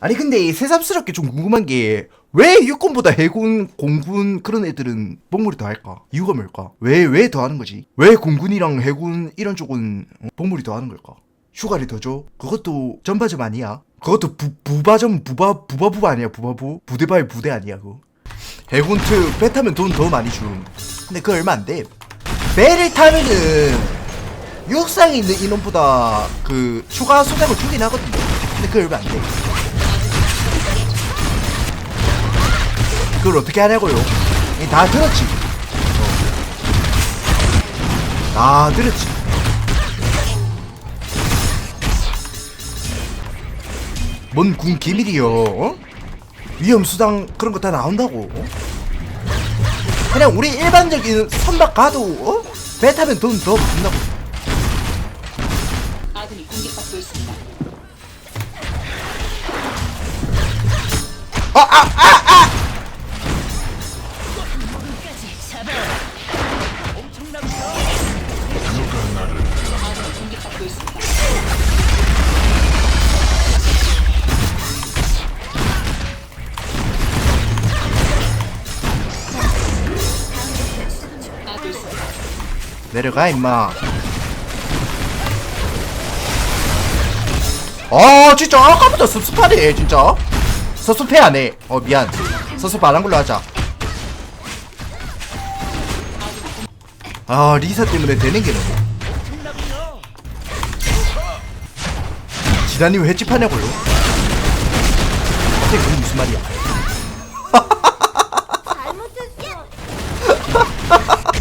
아니 근데 새삼스럽게 좀 궁금한 게 왜 육군보다 해군, 공군 그런 애들은 복무를 더 할까? 이유가 뭘까? 왜 왜 더 하는 거지? 왜 공군이랑 해군 이런 쪽은 어, 복무를 더 하는 걸까? 휴가를 더 줘? 그것도 전바점 아니야? 그것도 부, 부바점 부바 부바부 아니야 부바부? 부대바의 부대 아니야 그거? 해군 특배 타면 돈 더 많이 줌 근데 그거 얼마 안 돼. 배를 타면은 육상에 있는 인원보다 그 추가 수당을 주긴 하거든요. 근데 그거 얼마 안 돼. 그걸 어떻게 하냐고요? 예, 다 들었지. 어. 다 들었지. 뭔군 기밀이요? 어? 위험 수당 그런 거 다 나온다고. 어? 그냥 우리 일반적인 선박 가도 어? 배 타면 돈더 준다고. 아군이 공격받고 있습니다. 아군이 내려가 임마. 아 진짜 아까부터 습습하네 진짜. 섭섭해 안 해. 어 미안. 섭섭 안한 걸로 하자. 아 리사 때문에 되는 게 너무. 지단님 왜 찝하냐고요? 갑자기 그게 무슨 말이야?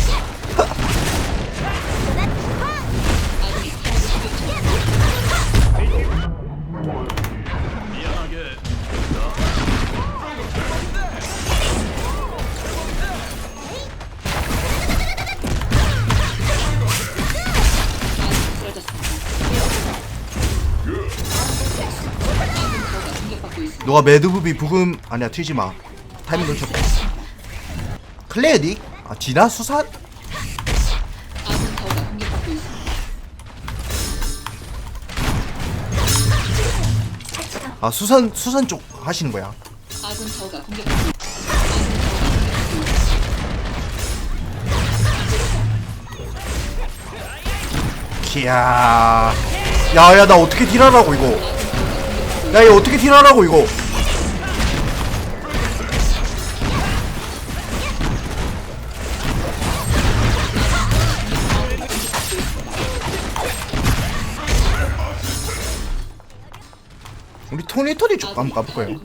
너가 매드부비 부금 아니야 튀지 마. 타이밍 놓쳤고. 클레어닉? 아 지나 있습니다. 아 수산 수산 쪽 하시는 거야. 기야. 야야 나 어떻게 딜하라고 이거. 야 이거 어떻게 딜하라고 이거. 우리 토니토니 쪽 한번 가볼 거예요.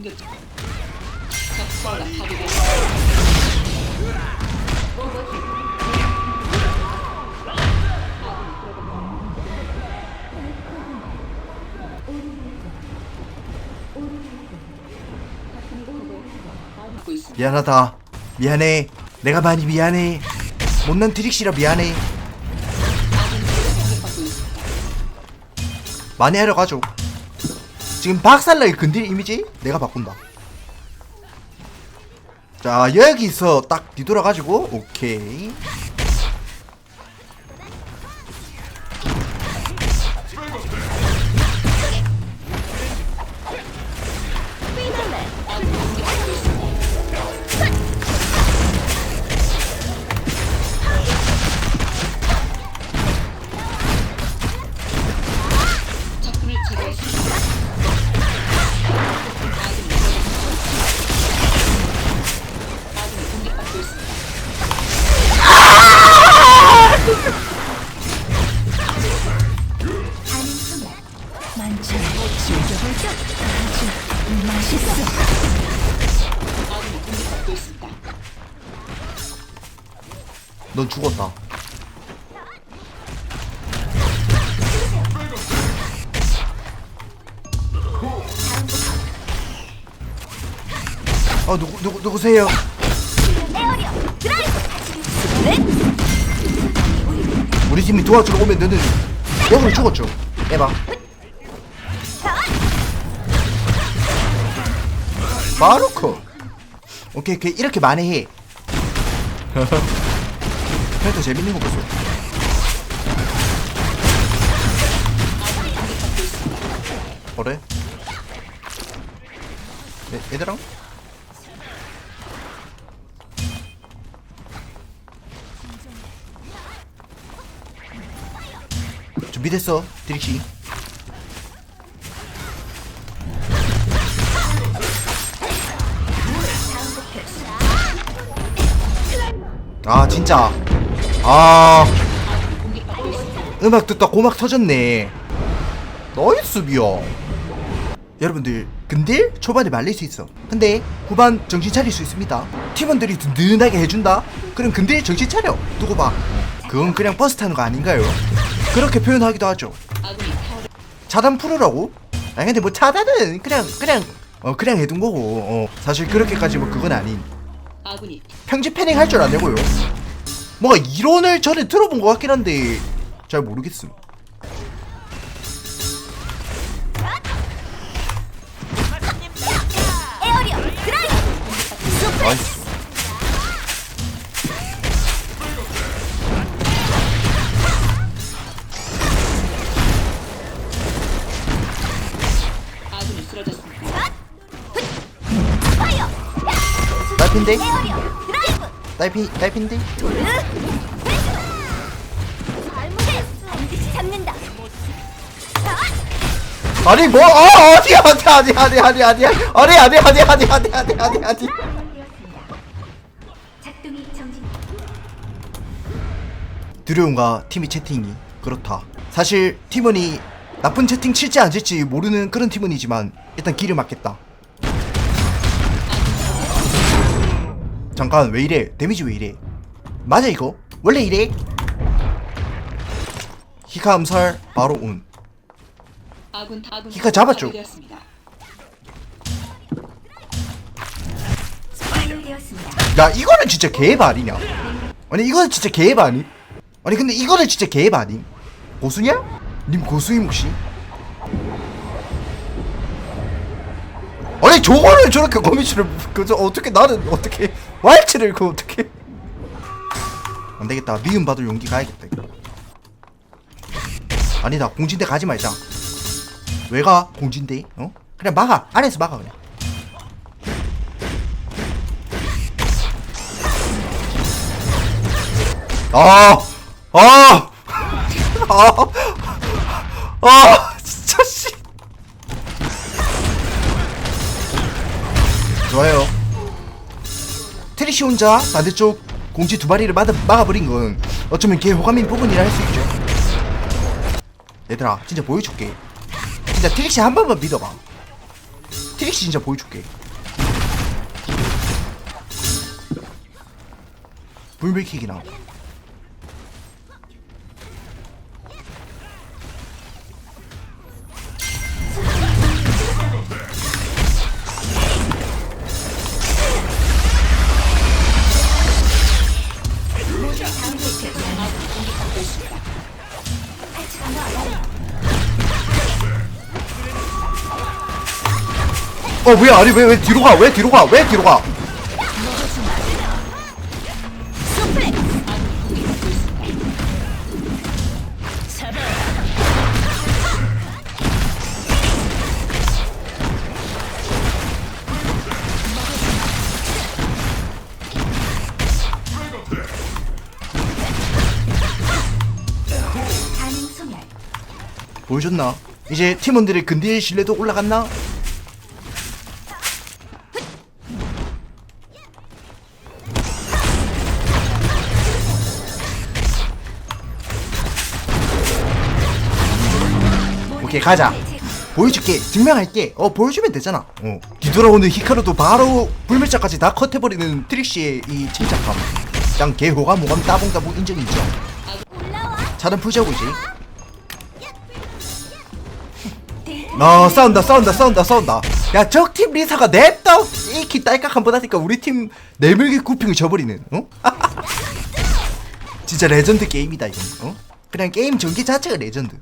있습니다. 미안하다. 미안해. 내가 많이 미안해. 못난 트릭시라 미안해. 많이 하려 가죠. 지금 박살나게 건드릴 이미지 내가 바꾼다. 자 여기서 딱 뒤돌아가지고 오케이. 어 누구 누구 누구세요? 우리 팀이 도와주러 오면 너는 역으로 죽었죠. 해봐. 마루코. 오케이, 오케이 이렇게 많이 해. 그래도 재밌는 거 보소. 그래? 애, 얘들아 준비됐어 드릭시 아 진짜. 아. 음악 듣다 고막 터졌네. 나이스 비어. 여러분들 근데 초반에 말릴 수 있어. 근데 후반 정신 차릴 수 있습니다. 팀원들이 든든하게 해준다? 그럼 근데 정신 차려. 두고 봐. 그건 그냥 버스 타는 거 아닌가요 그렇게 표현하기도 하죠. 차단 풀으라고? 아니 근데 뭐 차단은 그냥 그냥 어 그냥 해둔 거고 어. 사실 그렇게까지 뭐 그건 아닌. 평지 패닝 할 줄 아냐고요. 뭔가 이론을 전에 들어본 것 같긴 한데 잘 모르겠음 딸피 잡는다 아니 뭐 어, 어디 어디 어디 어디 어디 어디 어디 어디 어디 어디 어디 어디 작동이 정진 두려움과 팀의 채팅이 그렇다 사실 팀원이 나쁜 채팅 칠지 안 칠지 모르는 그런 팀원이지만 일단 길을 막겠다 잠깐 왜 이래? 데미지 왜 이래? 맞아 이거? 원래 이래? 히카 암살 바로 온 히카 잡았죠? 야 이거는 진짜 아니냐? 아니 이거는 진짜 개바 아니 아니 근데 이거는 진짜 아니 고수냐? 님 고수임 혹시? 아니 저거를 저렇게 거미줄을 그저 어떻게 나는 어떻게 왈츠를 그 어떻게? 안 되겠다. 미움 받을 용기 가야겠다 이거. 아니다. 공진대 가지 말자. 왜 가? 공진대? 어? 그냥 막아. 안에서 막아 그냥. 아, 아, 아, 아, 진짜 트리시 혼자 반대쪽 공지 두 마리를 막아, 막아버린 건 어쩌면 걔 호감인 부분이라 할 수 있죠. 얘들아, 진짜 보여줄게. 진짜 트릭시 한 번만 믿어봐. 트릭시 진짜 보여줄게. 불밀킥이나. 어 뭐야 아니 왜 왜 뒤로 가? 왜 뒤로 가? 왜 뒤로 가? 보여줬나? 이제 팀원들의 근딜 신뢰도 올라갔나 오케이 가자. 보여줄게. 증명할게. 어 보여주면 되잖아. 어. 뒤돌아오는 히카루도 바로 불멸자까지 다 컷해버리는 트릭시의 이 침착함. 짱 개호감 모감 따봉따봉 인정 인정 올라와 차단 풀자고 이제 아 싸운다 싸운다 싸운다 싸운다. 야 적팀 리사가 냅다 이키 딸깍 한 번 하니까 우리 팀 내물기 구핑을 져버리는 어? 진짜 레전드 게임이다 이건. 어? 그냥 게임 전개 자체가 레전드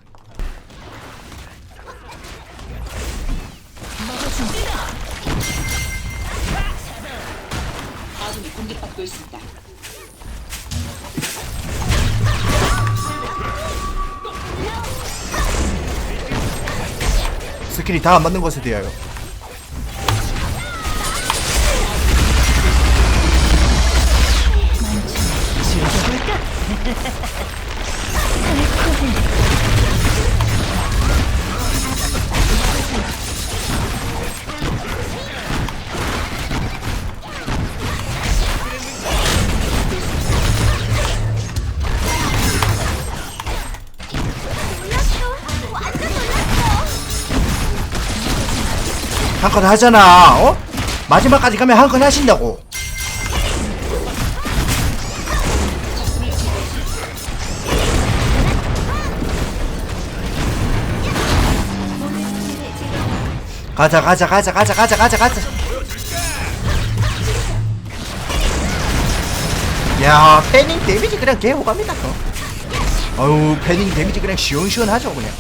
받고 있습니다. 스킬이 다 안 맞는 것에 대하여 한 건 하잖아 어? 마지막까지 가면 한 건 하신다고. 가자 가자 가자 가자 가자 가자 가자. 야 패닝 데미지 그냥 개호갑니다 또. 어우 패닝 데미지 그냥 시원시원하죠 그냥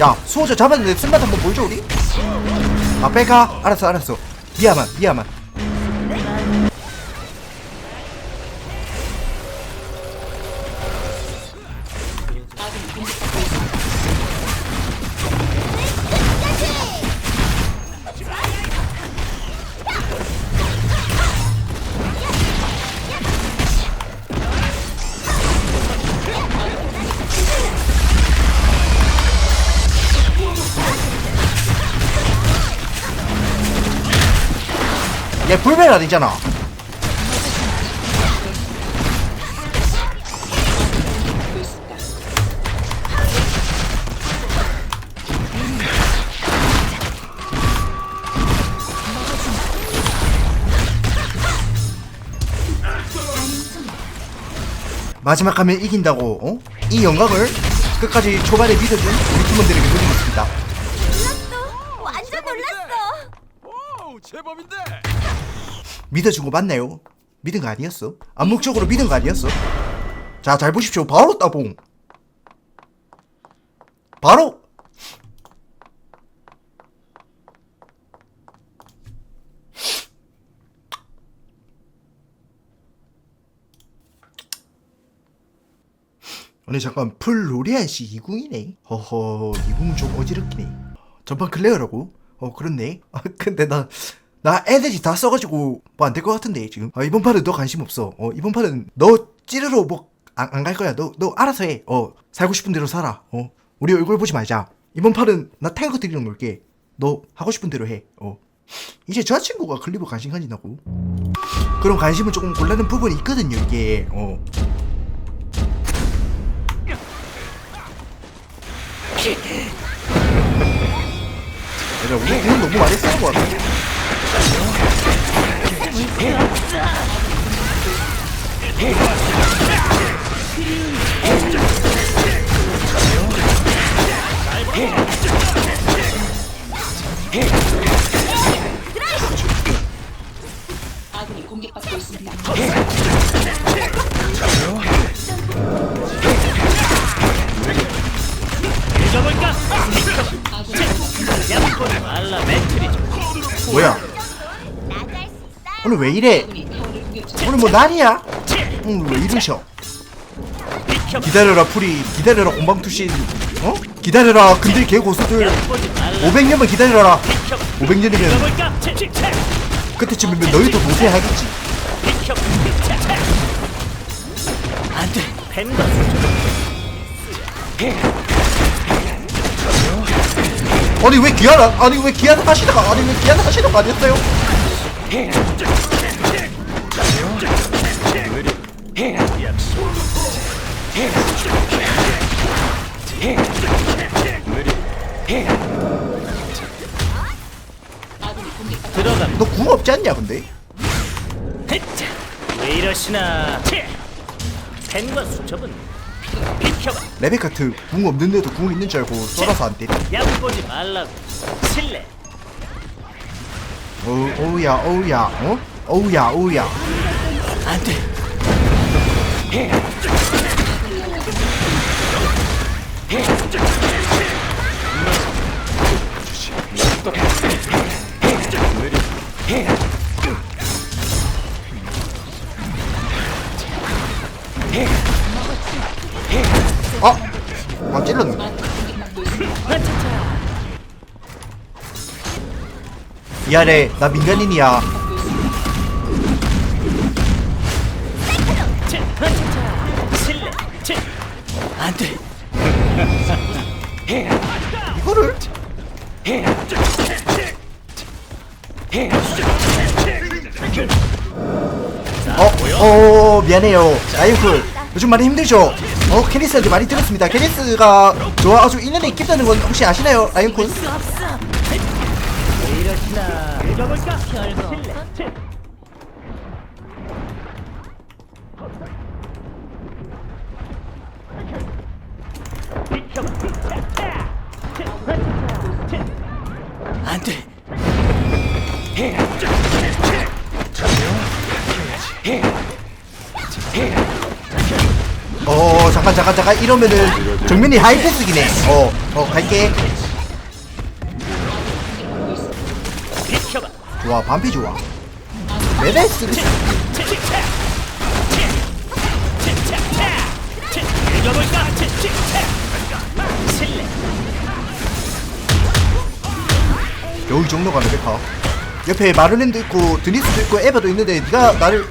야 수호자 잡았는데 쓴맛 한번 보여줘 우리? 아 빼가 알았어 알았어. 미야만 미야만 공격받고 있습니다. 마지막 가면 이긴다고 어? 이 영광을 끝까지 초반에 믿어준 우리 팀원들에게 돌리겠습니다 몰랐어. 완전 몰랐어. 오 제법인데 믿어준 거 맞나요? 믿은 거 아니었어? 암묵적으로 믿은 거 아니었어? 자 잘 보십시오 바로 따봉 바로 아니 잠깐 풀 로리안 씨 2궁이네 허허 2궁은 좀 어지럽기네 전판 클레어라고? 어 그렇네 아 근데 나 나 에너지 다 써가지고 뭐 안 될 것 같은데 지금. 아, 이번 판은 너 관심 없어. 어 이번 판은 너 찌르러 뭐 안 갈 거야. 너 너 알아서 해어 살고 싶은 대로 살아. 어 우리 얼굴 보지 말자. 이번 판은 나 탱크 드리는 걸게. 너 하고 싶은 대로 해어. 이제 저 친구가 클리브 관심 가진다고. 그런 관심을 조금 곤란한 부분이 있거든요 이게. 어. 맞아 우리 오늘 너무 많이 쓰는 것 같아 오늘 왜 이래. 오늘 뭐 날이야 오늘 왜 이러셔 기다려라 풀이 기다려라 공방투신 어? 기다려라 근들 개고수들 야보지 말라 500년만 기다려라 비켜 500년이면 잊어볼까? 채채 그때쯤이면 너희도 노쇠하겠지 안돼 아니 왜 기한 아니 왜 기한 하시다가 아니 왜 하시는 거 아니었어요? 너 궁 없지 않냐 근데? 왜 이러시나? 채 펜과 수첩은 비켜봐. 레베카 트 궁 없는데도 궁 있는 줄 알고 썰어서 안 때려. 야보지 말라고. 실례 어, 어우야 어우야 어? 어우야 어우야 안돼 아! 미안해 나 민간인이야 안돼 이거를? 어, 어, 미안해요. 아이쿠, 요즘 많이 힘들죠? 어, 캐니스한테 많이 들었습니다. 캐니스가 저 아주 1년에 있겠다는 건 혹시 아시나요, 라이언쿤? 이러시나 읽어볼까? 별거 실례 칠. 비켜봐. 차, 차. 칠, 칠, 칠. 안 돼. 어, 잠깐, 잠깐, 잠깐. 이러면은 정면이 하이패스기네. 어, 어, 갈게. 좋아 반피 좋아. 레벨 겨울 정도가 레벨카 옆에 마를린도 있고 드니스도 있고 에바도 있는데 네가 나를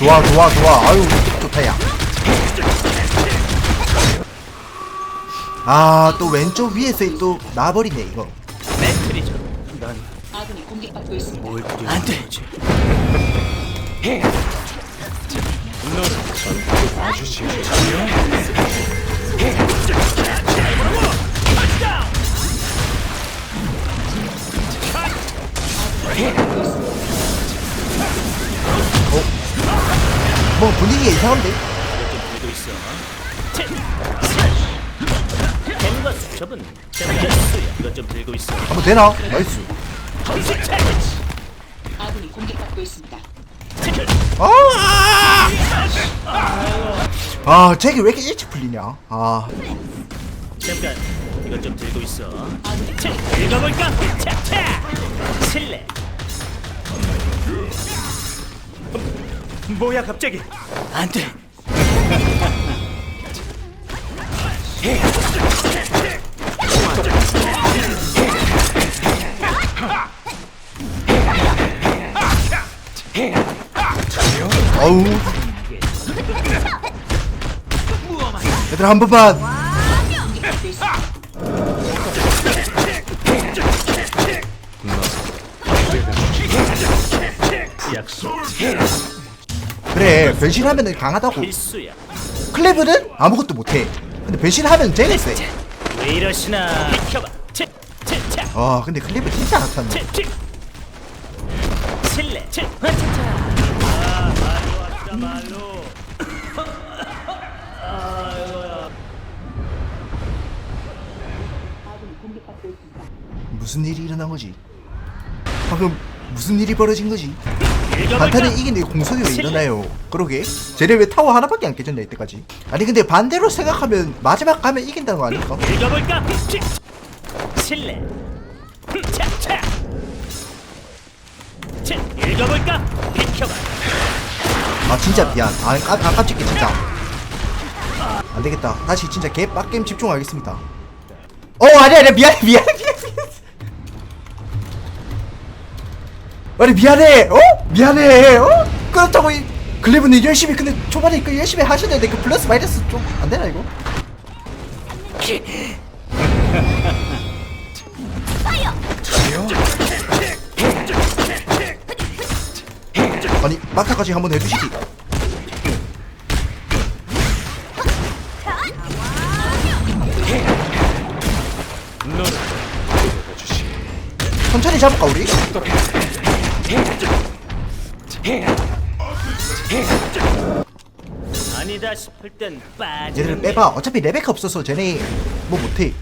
좋아, 좋아, 좋아. 아유, 좋다, 야. 아, 또 왼쪽 위에서 또 나버리네, 이거. 맥트리죠. 넌 아군이 공격받고 있습니다. 안 돼. 뭐 분위기가 이상한데? 뱀과 수첩은 뱀수야. 이것 좀 들고 있어. 한번 되나? 나이스. 아군이 공격받고 있습니다. 아! 아, 잭이 왜 이렇게 일찍 풀리냐? 아, 잠깐. 이것 좀 들고 있어. 칠, 읽어볼까? 차, 차. 실례. 뭐야 갑자기? 안 돼. 어우. 얘들아 한 번만. 약속 그래, 변신하면은 강하다고. 필수야. 클레브는 아무것도 못해. 근데 변신하면 쟤는 세. 왜 이러시나? 비켜봐. 차. 아, 근데 클레브 진짜 칠. 실례. 칠, 차, 차. 아, 말로 왔다 말로. 아군이 공격받고 있습니다. 무슨 일이 일어난 거지? 방금 무슨 일이 벌어진 거지? 반타는 이긴데 공속이 왜 일어나요? 그러게? 쟤네 왜 타워 하나밖에 안 깨졌냐 이때까지? 아니 근데 반대로 생각하면 마지막 가면 이긴다는 거 아닐까? 읽어볼까? 실례. 차, 차. 칠, 읽어볼까? 비켜봐. 아 진짜 미안 아 깜, 아, 깜찍게 진짜 안되겠다 다시 진짜 개 빡게임 집중하겠습니다 어 아니 아니 미안해 미안해 미안해 아니 미안해 어? 미안해 어? 그렇다고 이 글리브는 열심히 근데 초반에 그 열심히 하셔야 되는데 그 플러스 마이너스 좀 안 되나 이거? 아니 막타까지 한번 해주시기 천천히 잡을까 우리? 아니다 싶을 땐 빠지는 얘들을 게 빼봐. 어차피 레베카 없어서 쟤네 뭐 못해.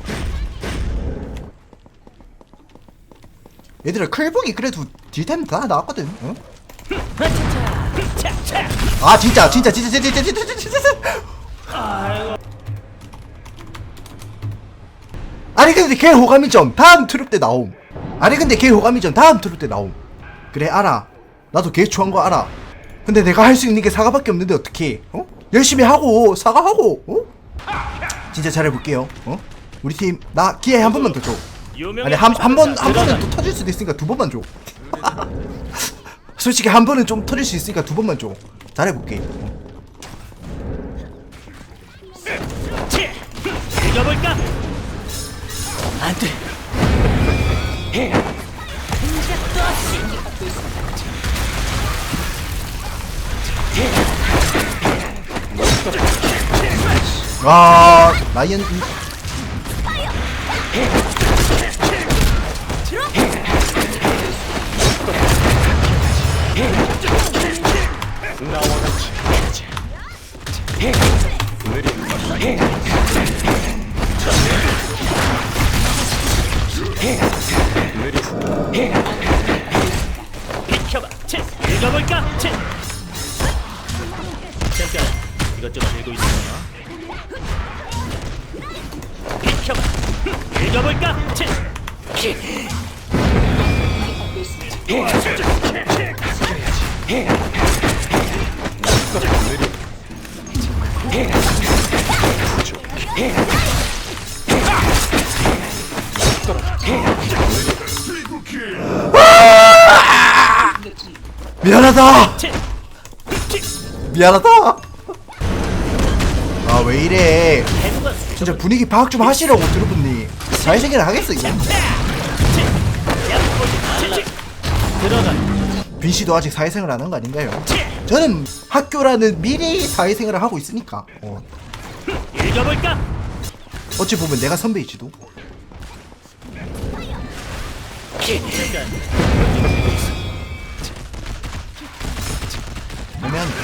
얘들아 클북이 그래도 딜템 다 나왔거든 차. 아 진짜 진짜 진짜 진짜 진짜 진짜 진짜 진짜. 아니 근데 걔 호감이 좀 다음 트룹 때 나옴. 아니 근데 걔 호감이전 다음 트롯 때 나옴 그래 알아 나도 걔 좋아한 거 알아 근데 내가 할 수 있는 게 사과밖에 없는데 어떡해 어? 열심히 하고 사과하고 어? 진짜 잘해볼게요 어? 우리 팀 나 기회 한 번만 더줘 아니 한 한 번 한 번은 또 터질 수도 있으니까 두 번만 줘 솔직히 한 번은 좀 터질 수 있으니까 두 번만 줘 잘해볼게 어. 치! 이겨볼까? 안돼 아 라이언 치! 이겨볼까? 치! 잠깐 이것 좀 들고 있어 비켜봐 이겨볼까? 치! 미안하다. 치! 미안하다. 아 왜 이래. 진짜 분위기 파악 좀 하시라고 들어보니 사회생활 하겠어 들어가 빈 씨도 아직 사회생활 안 한 거 아닌가요? 저는 학교라는 미리 사회생활을 하고 있으니까. 어? 어찌 보면 내가 선배이지도 애매한데.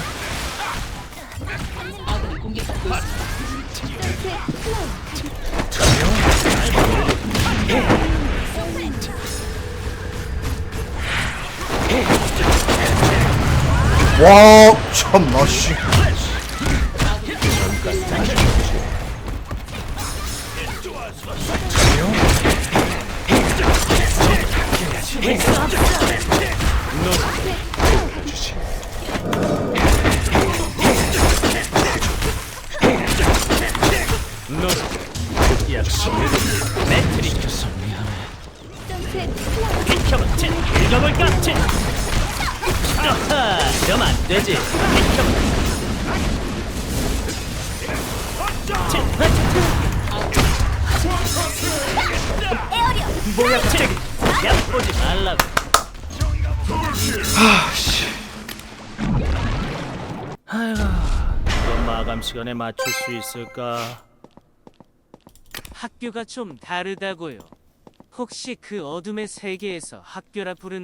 와 참나 씨 시간에 맞출 수 있을까 학교가 좀 다르다고요. 혹시 그 어둠의 세계에서 학교라 부르는